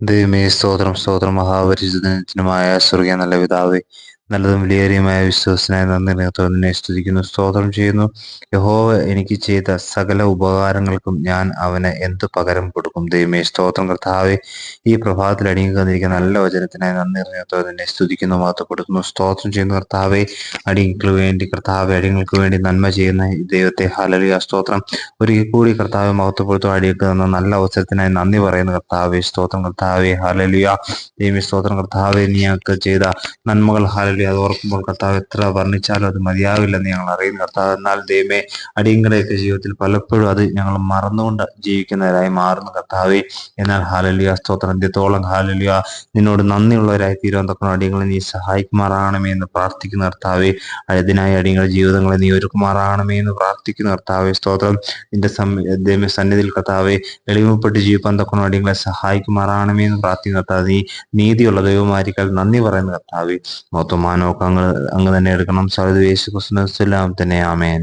ദൈവമേ സ്തോത്രം സ്തോത്രം. മഹാപരിചിതനുമായ സ്വർഗീയ നല്ല പിതാവേ നല്ലതും വിലയേറിയമായ വിശ്വാസനായ നന്ദി നിന്നെ സ്തുതിക്കുന്നു സ്തോത്രം ചെയ്യുന്നു. യഹോവ എനിക്ക് ചെയ്ത സകല ഉപകാരങ്ങൾക്കും ഞാൻ അവന് എന്ത് പകരം കൊടുക്കും? ദൈവമേ സ്തോത്രം. കർത്താവെ ഈ പ്രഭാതത്തിൽ അടിങ്ങി തന്നിരിക്കുന്ന നല്ല വചനത്തിനായി നന്ദി നിന്നെ സ്തുതിക്കുന്നു മാത്തപ്പെടുത്തുന്നു സ്തോത്രം ചെയ്യുന്ന കർത്താവെ അടിങ്ങൾക്ക് വേണ്ടി കർത്താവെ അടിങ്ങൾക്ക് വേണ്ടി നന്മ ചെയ്യുന്ന ദൈവത്തെ. ഹലലിയ സ്തോത്രം. ഒരിക്കൽ കൂടി കർത്താവെ മഹത്വപ്പെടുത്തും അടിയക്ക് തന്ന നല്ല അവസരത്തിനായി നന്ദി പറയുന്ന കർത്താവെ. സ്തോത്രം കർത്താവെ ഹലലിയ ദൈവമേ സ്തോത്രം. കർത്താവെ നീ ഞങ്ങൾക്ക് ചെയ്ത നന്മകൾ ഹാലലി അത് ഓർക്കുമ്പോൾ കർത്താവ് എത്ര വർണിച്ചാലും അത് മതിയാവില്ലെന്ന് ഞങ്ങൾ അറിയുന്നു കർത്താവ് എന്നാൽ ദൈവമേ അടിയങ്ങളെയൊക്കെ ജീവിതത്തിൽ പലപ്പോഴും അത് ഞങ്ങൾ മറന്നുകൊണ്ട് ജീവിക്കുന്നവരായി മാറുന്നു കർത്താവെ. എന്നാൽ ഹാലലിയ സ്തോത്രം. എന്ത്യത്തോളം ഹാലലിയ. നിന്നോട് നന്ദിയുള്ളവരായി തീരുവാൻ തക്കണം അടിയങ്ങളെ നീ സഹായിക്കുമാറാണമേ എന്ന് പ്രാർത്ഥിക്കുന്ന കർത്താവെ. അതിനായി അടിയങ്ങളുടെ ജീവിതങ്ങളെ നീ ഒരുക്കുമാറാണമേ എന്ന് പ്രാർത്ഥിക്കുന്ന കർത്താവെ. സ്തോത്രം. നിന്റെ ദൈവ സന്നിധിയിൽ കർത്താവെ എളിമപ്പെട്ട് ജീവിപ്പാൻ തക്കണം അടിയങ്ങളെ സഹായിക്കുമാറാണമേ എന്ന് പ്രാർത്ഥിക്കുന്ന കർത്താവ്. നീ നീതിയുള്ള ദൈവമായിരിക്കാൻ നന്ദി പറയുന്ന കർത്താവെ. മൊത്തമാനമൊക്കെ അങ്ങ് അങ്ങ് തന്നെ എടുക്കണം. സൗദ് യേശു ക്രിസ്തുവിനെ തന്നെ ആമേൻ